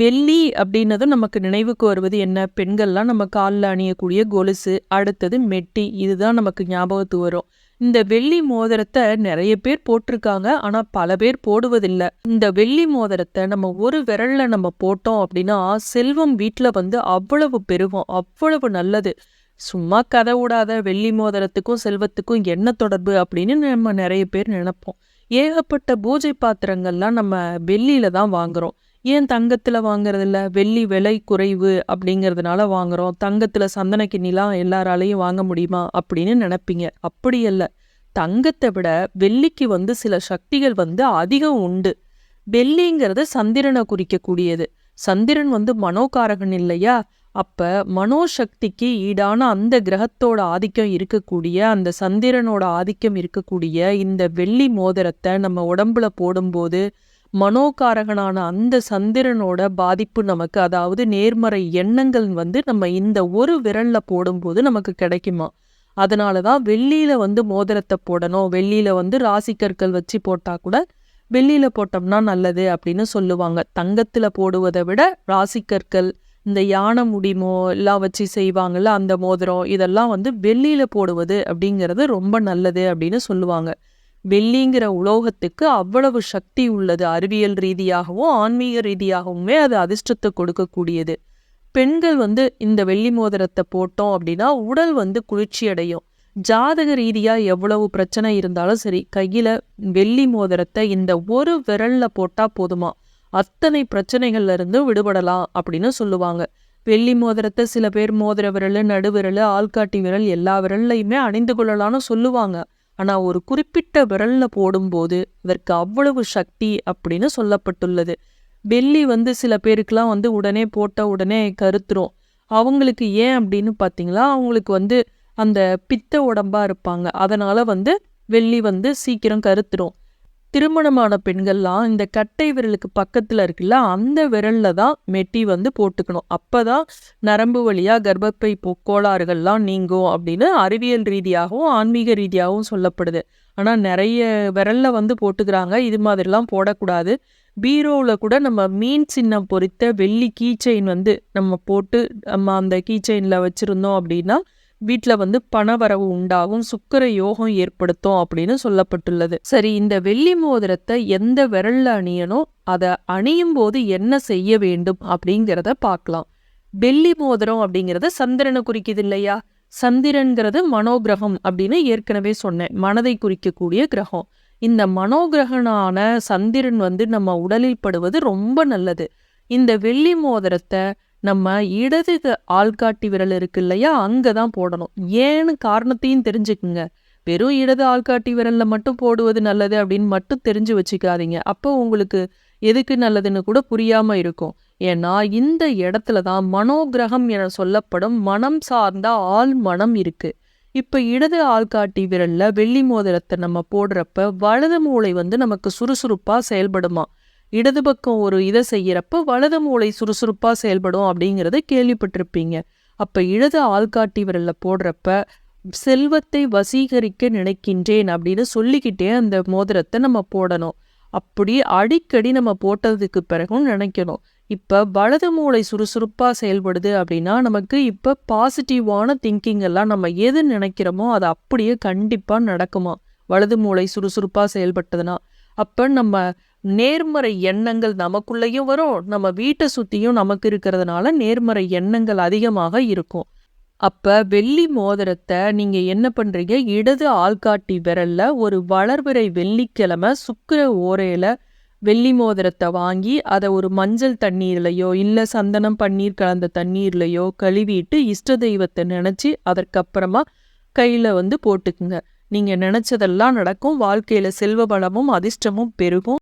வெள்ளி அப்படின்னதும் நமக்கு நினைவுக்கு வருவது என்ன? பெண்கள்லாம் நம்ம காலில் அணியக்கூடிய கொலுசு அடுத்தது மெட்டி இதுதான் நமக்கு ஞாபகத்து வரும். இந்த வெள்ளி மோதிரத்தை நிறைய பேர் போட்டிருக்காங்க ஆனா பல பேர் போடுவதில்லை. இந்த வெள்ளி மோதிரத்தை நம்ம ஒரு விரல்ல நம்ம போட்டோம் அப்படின்னா செல்வம் வீட்டில் வந்து அவ்வளவு பெருகும் அவ்வளவு நல்லது. சும்மா கதை விடாத வெள்ளி மோதிரத்துக்கும் செல்வத்துக்கும் என்ன தொடர்பு அப்படின்னு நம்ம நிறைய பேர் நினைப்போம். ஏகப்பட்ட பூஜை பாத்திரங்கள்லாம் நம்ம வெள்ளியில தான் வாங்குறோம். ஏன் தங்கத்தில் வாங்குறதில்ல? வெள்ளி விலை குறைவு அப்படிங்கிறதுனால வாங்குறோம். தங்கத்தில் சந்தனக்கிண்ணிலாம் எல்லாராலையும் வாங்க முடியுமா? அப்படின்னு நினைப்பீங்க. அப்படி இல்லை தங்கத்தை விட வெள்ளிக்கு வந்து சில சக்திகள் வந்து அதிகம் உண்டு. வெள்ளிங்கிறது சந்திரனை குறிக்கக்கூடியது. சந்திரன் வந்து மனோகாரகன் இல்லையா? அப்ப மனோசக்திக்கு ஈடான அந்த கிரகத்தோட ஆதிக்கம் இருக்கக்கூடிய அந்த சந்திரனோட ஆதிக்கம் இருக்கக்கூடிய இந்த வெள்ளி மோதிரத்தை நம்ம உடம்புல போடும்போது மனோகாரகனான அந்த சந்திரனோட பாதிப்பு நமக்கு அதாவது நேர்மறை எண்ணங்கள் வந்து நம்ம இந்த ஒரு விரல்ல போடும்போது நமக்கு கிடைக்குமா? அதனால தான் வெள்ளியில வந்து மோதிரத்தை போடணும். வெள்ளியில வந்து ராசிக்கற்கள் வச்சு போட்டால் கூட வெள்ளியில போட்டோம்னா நல்லது அப்படின்னு சொல்லுவாங்க. தங்கத்தில் போடுவதை விட ராசிக்கற்கள் இந்த யானை முடிமோ எல்லாம் வச்சு செய்வாங்கல்ல அந்த மோதிரம் இதெல்லாம் வந்து வெள்ளியில போடுவது அப்படிங்கிறது ரொம்ப நல்லது அப்படின்னு சொல்லுவாங்க. வெள்ளிங்கிற உலோகத்துக்கு அவ்வளவு சக்தி உள்ளது அறிவியல் ரீதியாகவும் ஆன்மீக ரீதியாகவுமே அது அதிர்ஷ்டத்தை கொடுக்கக்கூடியது. பெண்கள் வந்து இந்த வெள்ளி மோதிரத்தை போட்டோம் அப்படின்னா உடல் வந்து குளிர்ச்சி அடையும். ஜாதக ரீதியாக எவ்வளவு பிரச்சனை இருந்தாலும் சரி கையில் வெள்ளி மோதிரத்தை இந்த ஒரு விரல்ல போட்டால் போதுமா? அத்தனை பிரச்சனைகள்ல இருந்து விடுபடலாம் அப்படின்னு சொல்லுவாங்க. வெள்ளி மோதிரத்தை சில பேர் மோதிர விரல் நடுவிரல் ஆள்காட்டி விரல் எல்லா விரல்லையுமே அணிந்து கொள்ளலாம்னு சொல்லுவாங்க. ஆனால் ஒரு குறிப்பிட்ட விரல்ல போடும்போது அதற்கு அவ்வளவு சக்தி அப்படின்னு சொல்லப்பட்டுள்ளது. வெள்ளி வந்து சில பேருக்குலாம் வந்து உடனே போட்ட உடனே கருத்துரும். அவங்களுக்கு ஏன் அப்படின்னு பார்த்தீங்களா அவங்களுக்கு வந்து அந்த பித்த உடம்பா இருப்பாங்க. அதனால் வந்து வெள்ளி வந்து சீக்கிரம் கருத்துரும். திருமணமான பெண்கள்லாம் இந்த கட்டை விரலுக்கு பக்கத்தில் இருக்குல்ல அந்த விரலில் தான் மெட்டி வந்து போட்டுக்கணும். அப்போ தான் நரம்பு வழியாக கர்ப்பப்பை கோளாறுகள்லாம் நீங்கும் அப்படின்னு அறிவியல் ரீதியாகவும் ஆன்மீக ரீதியாகவும் சொல்லப்படுது. ஆனால் நிறைய விரலில் வந்து போட்டுக்கிறாங்க. இது மாதிரிலாம் போடக்கூடாது. பீரோவில் கூட நம்ம மீன் சின்னம் பொறித்த வெள்ளி கீச்செயின் வந்து நம்ம போட்டு நம்ம அந்த கீச்செயினில் வச்சுருந்தோம் அப்படின்னா வீட்டில் வந்து பணவரவு உண்டாகும் சுக்கர யோகம் ஏற்படுத்தும் அப்படின்னு சொல்லப்பட்டுள்ளது. சரி இந்த வெள்ளி மோதிரத்தை எந்த விரல்ல அணியணும்? அதை அணியும் போது என்ன செய்ய வேண்டும் அப்படிங்கிறத பார்க்கலாம். வெள்ளி மோதிரம் அப்படிங்கிறத சந்திரனை குறிக்குது இல்லையா? சந்திரன்கிறது மனோகிரகம் அப்படின்னு ஏற்கனவே சொன்னேன். மனதை குறிக்கக்கூடிய கிரகம். இந்த மனோகிரகனான சந்திரன் வந்து நம்ம உடலில் படுவது ரொம்ப நல்லது. இந்த வெள்ளி மோதிரத்தை நம்ம இடது ஆள்காட்டி விரல் இருக்கு இல்லையா? அங்கே தான் போடணும். ஏன்னு காரணத்தையும் தெரிஞ்சுக்குங்க. வெறும் இடது ஆள்காட்டி விரல்ல மட்டும் போடுவது நல்லது அப்படின்னு மட்டும் தெரிஞ்சு வச்சுக்காதீங்க. அப்போ உங்களுக்கு எதுக்கு நல்லதுன்னு கூட புரியாம இருக்கும். ஏன்னா இந்த இடத்துல தான் மனோகிரகம் என சொல்லப்படும் மனம் சார்ந்த ஆள் மனம் இருக்கு. இப்ப இடது ஆள்காட்டி விரல்ல வெள்ளி மோதிரத்தை நம்ம போடுறப்ப வலது மூளை வந்து நமக்கு சுறுசுறுப்பா செயல்படுமா? இடது பக்கம் ஒரு இதை செய்யறப்ப வலது மூளை சுறுசுறுப்பா செயல்படும் அப்படிங்கறத கேள்விப்பட்டிருப்பீங்க. அப்ப இடது ஆள்காட்டி விரலில் போடுறப்ப செல்வத்தை வசீகரிக்க நினைக்கின்றேன் அப்படின்னு சொல்லிக்கிட்டே அந்த மோதிரத்தை நம்ம போடணும். அப்படி அடிக்கடி நம்ம போட்டதுக்கு பிறகும் நினைக்கணும். இப்ப வலது மூளை சுறுசுறுப்பா செயல்படுது அப்படின்னா நமக்கு இப்ப பாசிட்டிவான திங்கிங் எல்லாம் நம்ம எது நினைக்கிறோமோ அது அப்படியே கண்டிப்பா நடக்குமா? வலது மூளை சுறுசுறுப்பா செயல்பட்டதுன்னா. அப்ப நம்ம நேர்மறை எண்ணங்கள் நமக்குள்ளேயும் வரும். நம்ம வீட்டை சுத்தியும் நமக்கு இருக்கிறதுனால நேர்மறை எண்ணங்கள் அதிகமாக இருக்கும். அப்ப வெள்ளி மோதிரத்தை நீங்க என்ன பண்றீங்க? இடது ஆள்காட்டி விரல்ல ஒரு வளர்பிறை வெள்ளிக்கிழமை சுக்கிர ஓரையில வெள்ளி மோதிரத்தை வாங்கி அதை ஒரு மஞ்சள் தண்ணீர்லையோ இல்ல சந்தனம் பன்னீர் கலந்த தண்ணீர்லையோ கழுவிட்டு இஷ்ட தெய்வத்தை நினைச்சு அதற்கப்புறமா கையில வந்து போட்டுக்குங்க. நீங்க நினைச்சதெல்லாம் நடக்கும். வாழ்க்கையில செல்வ பலமும் அதிர்ஷ்டமும் பெருகும்.